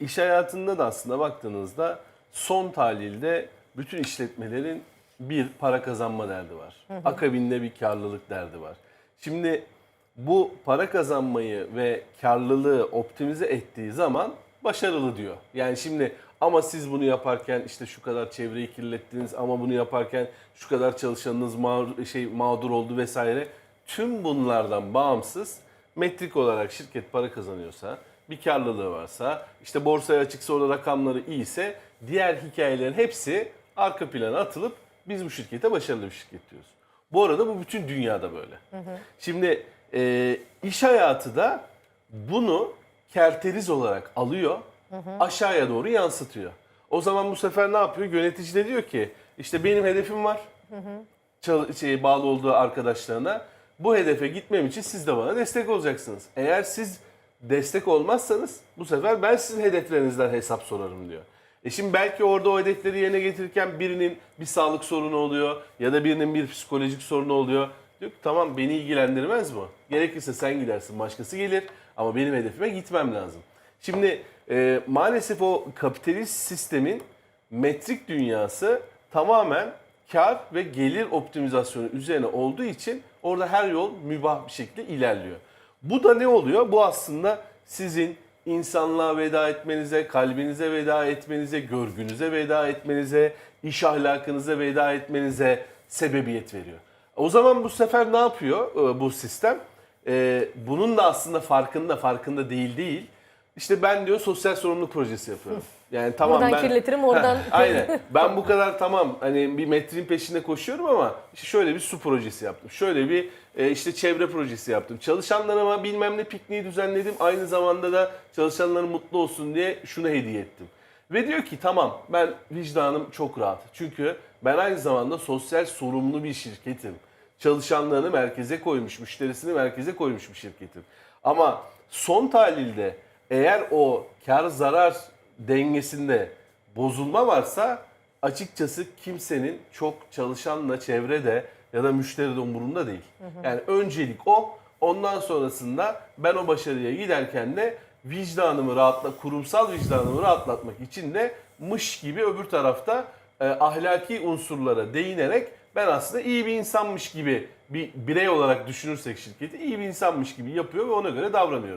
iş hayatında da aslında baktığınızda son tahlilde bütün işletmelerin bir para kazanma derdi var. Akabinde bir karlılık derdi var. Şimdi bu para kazanmayı ve karlılığı optimize ettiği zaman başarılı diyor. Yani şimdi ama siz bunu yaparken işte şu kadar çevreyi kirlettiniz ama bunu yaparken şu kadar çalışanınız mağdur, şey mağdur oldu vesaire. Tüm bunlardan bağımsız metrik olarak şirket para kazanıyorsa, bir karlılığı varsa, işte borsaya açıksa orada rakamları iyiyse diğer hikayelerin hepsi arka plana atılıp biz bu şirkete başarılı bir şirket diyoruz. Bu arada bu bütün dünyada böyle. Şimdi e, iş hayatı da bunu kerteriz olarak alıyor, aşağıya doğru yansıtıyor. O zaman bu sefer ne yapıyor? Yönetici de diyor ki işte benim hedefim var. Çal- şey, bağlı olduğu arkadaşlarına. Bu hedefe gitmem için siz de bana destek olacaksınız. Eğer siz destek olmazsanız bu sefer ben sizin hedeflerinizden hesap sorarım diyor. E şimdi belki orada o hedefleri yerine getirirken birinin bir sağlık sorunu oluyor ya da birinin bir psikolojik sorunu oluyor. Diyor ki tamam beni ilgilendirmez bu. Gerekirse sen gidersin başkası gelir ama benim hedefime gitmem lazım. Şimdi e, maalesef o kapitalist sistemin metrik dünyası tamamen kar ve gelir optimizasyonu üzerine olduğu için orada her yol mübah bir şekilde ilerliyor. Bu da ne oluyor? Bu aslında sizin insanlığa veda etmenize, kalbinize veda etmenize, görgünüze veda etmenize, iş ahlakınıza veda etmenize sebebiyet veriyor. O zaman bu sefer ne yapıyor e, bu sistem? E, bunun da aslında farkında, farkında değil değil. İşte ben diyor sosyal sorumluluk projesi yapıyorum. Yani tamam Buradan ben kirletirim, oradan- aynen. Ben bu kadar tamam hani bir metrin peşinde koşuyorum ama işte şöyle bir su projesi yaptım. Şöyle bir e, işte çevre projesi yaptım. Çalışanlarıma bilmem ne pikniği düzenledim. Aynı zamanda da çalışanların mutlu olsun diye şunu hediye ettim. Ve diyor ki tamam ben vicdanım çok rahat. Çünkü ben aynı zamanda sosyal sorumlu bir şirketim. Çalışanlarını merkeze koymuş, müşterisini merkeze koymuş bir şirketim. Ama son tahlilde eğer o kar zarar dengesinde bozulma varsa açıkçası kimsenin çok çalışanla çevrede ya da müşteri de umurunda değil. Yani öncelik o. Ondan sonrasında ben o başarıya giderken de vicdanımı rahatla, kurumsal vicdanımı rahatlatmak için de mış gibi öbür tarafta e, ahlaki unsurlara değinerek ben aslında iyi bir insanmış gibi bir birey olarak düşünürsek şirketi iyi bir insanmış gibi yapıyor ve ona göre davranıyor.